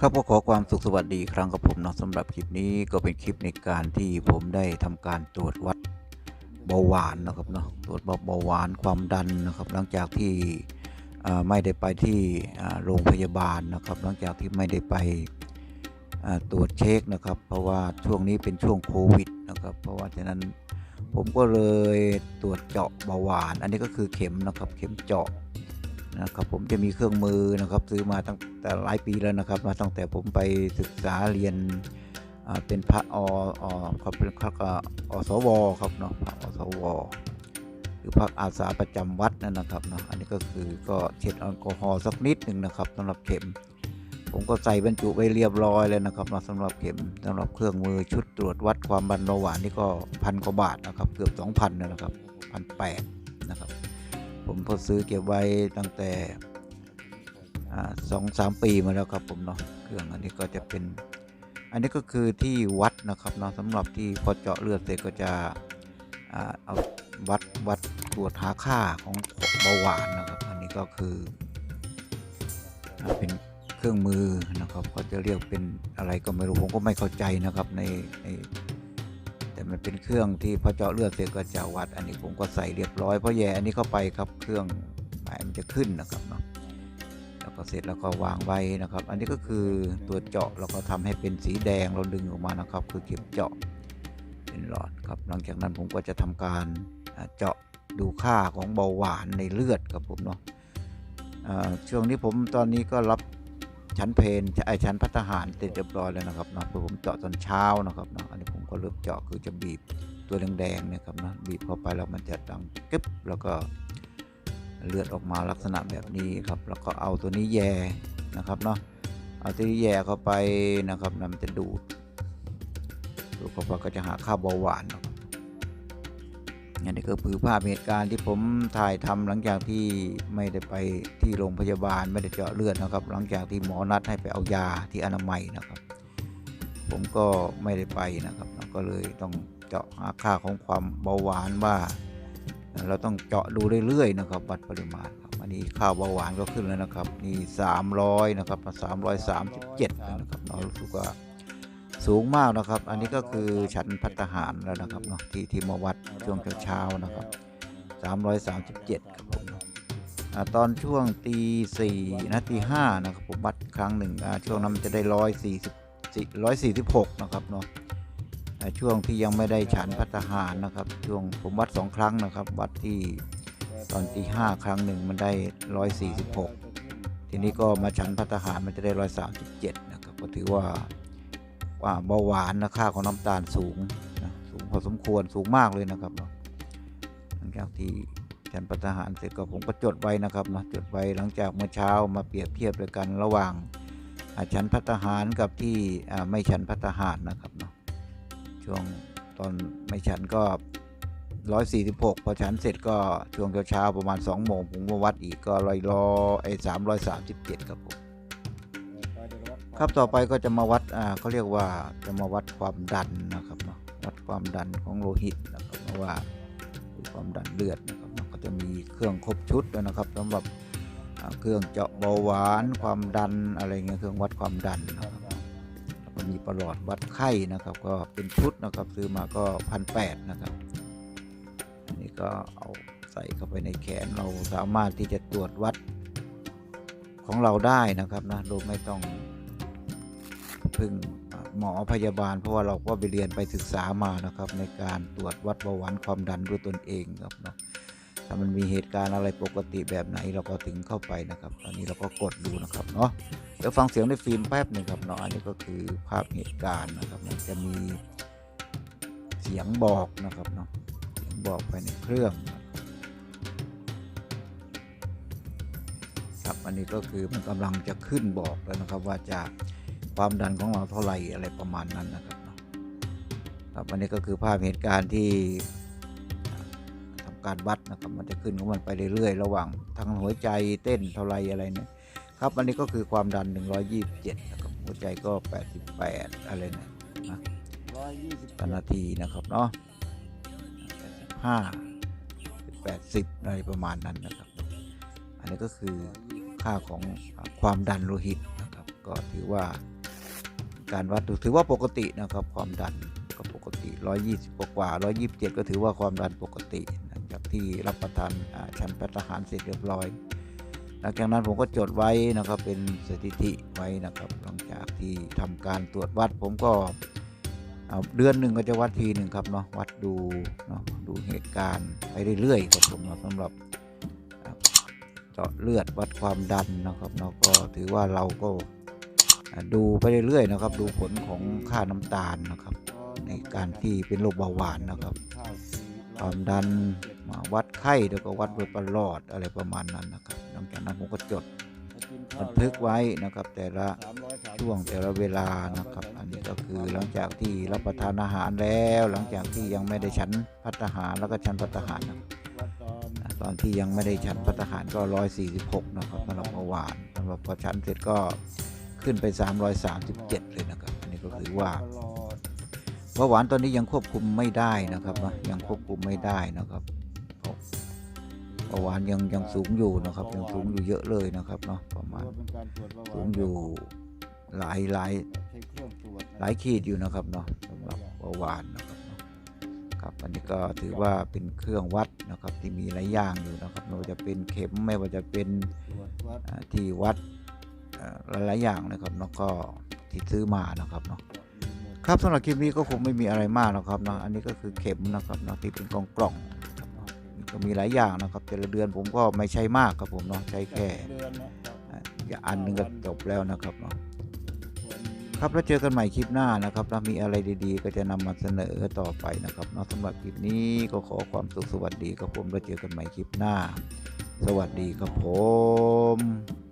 ครับก็ขอความสุขสวัสดีครั้งกับผมเนาะสำหรับคลิปนี้ก็เป็นคลิปในการที่ผมได้ทำการตรวจวัดเบาหวานนะครับเนาะตรวจเบาหวานความดันนะครับหลังจากที่ไม่ได้ไปที่โรงพยาบาลนะครับหลังจากที่ไม่ได้ไปตรวจเช็คนะครับ เพราะว่าช่วงนี้เป็นช่วงโควิดนะครับ เพราะว่าฉะนั้นผมก็เลยตรวจเจาะเบาหวาน อันนี้ก็คือเข็มนะครับเข็มเจาะ นะครับผมจะมีเครื่องมือนะครับซื้อมาตั้งแต่หลายปีแล้วนะครับ มาตั้งแต่ผมไปศึกษาเรียนเป็นพระออเขาเป็นพระอสวครับเนาะพระอสวหรือพระอาสาประจำวัดนั่นนะครับเนาะอันนี้ก็คือก็เช็ดแอลกอฮอล์สักนิดหนึ่งนะครับสำหรับเข็ม ผมก็ใส่บรรจุไว้เรียบร้อยเลยนะครับเนาะสำหรับเข็มสำหรับเครื่องมือชุดตรวจวัดความดันเบาหวานนี่ก็พันกว่าบาทนะครับเกือบ2,000นะครับพันแปดนะครับ ผมพอซื้อเก็บไว้ตั้งแต่สองสามปีมาแล้วครับผมเนาะเครื่องอันนี้ก็จะเป็น อันนี้ก็คือที่วัดนะครับเนาะสำหรับที่พอเจาะเลือดเสร็จก็จะเอาวัดวัดตรวจหาค่าของเบาหวานนะครับ อันนี้ก็คืออเป็นเครื่องมือนะครับ ก็จะเรียกเป็นอะไรก็ไม่รู้ผมก็ไม่เข้าใจนะครับในใน แต่มันเป็นเครื่องที่พอเจาะเลือดเสร็จก็จะวัด อันนี้ผมก็ใส่เรียบร้อยเพราะแย่อันนี้เข้าไปครับเครื่องหมายมันจะขึ้นนะครับเนาะแล้วก็เสร็จแล้วก็วางไว้นะครับ อันนี้ก็คือตัวเจาะเราก็ทำให้เป็นสีแดงเราดึงออกมานะครับ คือเข็มเจาะเป็นหลอดครับ หลังจากนั้นผมก็จะทำการเจาะดูค่าของเบาหวานในเลือดครับผมเนาะช่วงนี้ผมตอนนี้ก็รับ ชั้นเพนไอชั้นพัฒหารเสร็จเรียบร้อยแล้วนะครับเนาะเพราะผมเจาะตอนเช้านะครับเนาะอันนี้ผมก็เริ่มเจาะคือจะบีบตัวแดงๆเนี่ยครับนะบีบเข้าไปแล้วมันจะดังกึ๊บแล้วก็เลือดออกมาลักษณะแบบนี้ครับ แล้วก็เอาตัวนี้แย่นะครับเนาะเอาตัวนี้แย่เข้าไปนะครับนะมันจะดูดดูดเข้าไปก็จะหาค่าเบาหวานเนา อันนี้ก็คือภาพเหตุการณ์ที่ผมถ่ายทำหลังจากที่ไม่ได้ไปที่โรงพยาบาลไม่ได้เจาะเลือดนะครับ หลังจากที่หมอนัดให้ไปเอายาที่อนามัยนะครับ ผมก็ไม่ได้ไปนะครับก็เลยต้องเจาะหาค่าของความเบาหวานว่าเราต้องเจาะดูเรื่อยๆนะครับวัดปริมาณครับอันนี้ค่าเบาหวานก็ขึ้นแล้วนะครับนี่300นะครับ337นะครับเรารู้สึกว่า สูงมากนะครับ อันนี้ก็คือฉันพัฒหารแล้วนะครับเนาะที่ที่มาวัดช่วงเช้าๆนะครับ 337ครับผมอ่าตอนช่วงตีสี่นะตีห้านะครับผมวัดครั้งหนึ่งอ่าช่วงนั้นมันจะได้ร้อยสี่สิบ146นะครับเนาะช่วงที่ยังไม่ได้ฉันพัฒหารนะครับ ช่วงผมวัดสองครั้งนะครับ วัดที่ตอนตีห้าครั้งหนึ่งมันได้146ทีนี้ก็มาฉันพัฒหารมันจะได้137นะครับก็ถือว่า ว่าเบาหวานนะค่าของน้ำตาลสูงนะสูงพอสมควรสูงมากเลยนะครับเนาะหลังจากที่ฉันพัฒหารเสร็จก็ผมก็จดไว้นะครับเนาะจดไว้หลังจากเมื่อเช้ามาเปรียบเทียบด้วยกันระหว่างฉันพัฒหารกับที่ไม่ฉันพัฒหารนะครับเนาะช่วงตอนไม่ฉันก็ 146 พอฉันเสร็จก็ช่วงเช้าประมาณ 2 โมงผมมาวัดอีกก็ร้อยร้อยไอ้337 ครับผม ครับต่อไปก็จะมาวัดอ่าเขาเรียกว่าจะมาวัดความดันนะครับเนาะวัดความดันของโลหิตนะครับเพราะว่าความดันเลือดนะครับก็จะมีเครื่องครบชุดด้วนะครับสำหรับเครื่องเจาะเบาหวานความดันอะไรเงี้ยเครื่องวัดความดันนะครับแล้วก็มีประหลอดวัดไข้นะครับ ก็เป็นชุดนะครับซื้อมาก็พันแปดนะครับอันนี้ก็เอาใส่เข้าไปในแขนเราสามารถที่จะตรวจวัดของเราได้นะครับนะโดยไม่ต้อง พึ่งหมอพยาบาล เพราะว่าเราก็ไปเรียนไปศึกษามานะครับ ในการตรวจวัดเบาหวานความดันด้วยตนเองครับเนาะถ้ามันมีเหตุการณ์อะไรปกติแบบไหนเราก็ถึงเข้าไปนะครับ ตอนนี้เราก็กดดูนะครับเนาะเดี๋ยวฟังเสียงในฟิล์มแป๊บหนึ่งครับเนาะอันนี้ก็คือภาพเหตุการณ์นะครับมันจะมีเสียงบอกนะครับเนาะเสียงบอกภายในเครื่องครับครับอันนี้ก็คือมันกำลังจะขึ้นบอกแล้วนะครับว่าจะ ความดันของเราเท่าไหร่อะไรประมาณนั้นนะครับครับอันนี้ก็คือภาพเหตุการณ์ที่ทำการวัดนะครับ มันจะขึ้นของมันไปเรื่อยๆ ระหว่างทางหัวใจเต้นเท่าไรอะไรเนี่ยครับอันนี้ก็คือความดัน 127นะครับหัวใจก็ 88 อะไรเนี่ยนะต่อนาทีนะครับเนาะ85 80อะไรประมาณนั้นนะครับ อันนี้ก็คือค่าของความดันโลหิตนะครับ ก็ถือว่า การวัดดูถือว่าปกตินะครับความดันก็ปกติ 120 กว่ากว่า127 ก็ถือว่าความดันปกติหลังจากที่รับประทานชั้นพัฒหารเสร็จเรียบร้อย หลังจากนั้นผมก็จดไว้นะครับเป็นสถิติไว้นะครับ หลังจากที่ทำการตรวจวัดผมก็เเดือนหนึ่งก็จะวัดทีหนึ่งครับเนาะวัดดูเนาะดูเหตุการณ์ไปเรื่อยๆครับผมนะสำหรับเจาะเลือดวัดความดันนะครับเนาะก็ถือว่าเราก็ ดูไปเรื่อยๆนะครับ ดูผลของค่าน้ำตาลนะครับ ในการที่เป็นโรคเบาหวานนะครับความดันมาวัดไข้แล้วก็วัดโดยประหลอดอะไรประมาณนั้นนะครับหลังจากนั้นผมก็จดบันทึกไว้นะครับ แต่ละช่วงแต่ละเวลานะครับ อันนี้ก็คือหลังจากที่รับประทานอาหารแล้ว หลังจากที่ยังไม่ได้ฉันพัตตาหารแล้วก็ฉันพัตหารนะครับอ่าตอนที่ยังไม่ได้ฉันพัตตาหารก็ 146 นะครับสำหรับเมื่อวานสำหรับพอฉันเสร็จก็ ขึ้นไป 337 เลยนะครับ อันนี้ก็คือว่าเบาหวานตอนนี้ยังควบคุมไม่ได้นะครับนะยังควบคุมไม่ได้นะครับเพราะเบาหวานยังยังสูงอยู่นะครับยังสูงอยู่เยอะเลยนะครับเนาะประมาณสูงอยู่หลายหลายหลายขีดอยู่นะครับเนาะสำหรับเบาหวานนะครับครับอันนี้ก็ถือว่าเป็นเครื่องวัดนะครับที่มีหลายอย่างอยู่นะครับไม่ว่าจะเป็นเข็มไม่ว่าจะเป็นที่วัด หลายๆอย่างนะครับเนาะก็ที่ซื้อมานะครับเนาะครับสำหรับคลิปนี้ก็คงไม่มีอะไรมากนะครับเนาะอันนี้ก็คือเข็มนะครับเนาะที่เป็นกล่องกล่องๆก็มีหลายอย่างนะครับ แต่ละเดือนผมก็ไม่ใช้มากครับผมเนาะใช้แค่อย่าอันหนึงก็จบแล้วนะครับเนาะครับแล้วเจอกันใหม่คลิปหน้านะครับแล้วมีอะไรดีๆ ก็จะนำมาเสนอต่อไปนะครับเนาะสำหรับคลิปนี้ก็ขอความสุขสวัสดีครับผมแล้วเจอกันใหม่คลิปหน้า สวัสดีครับผม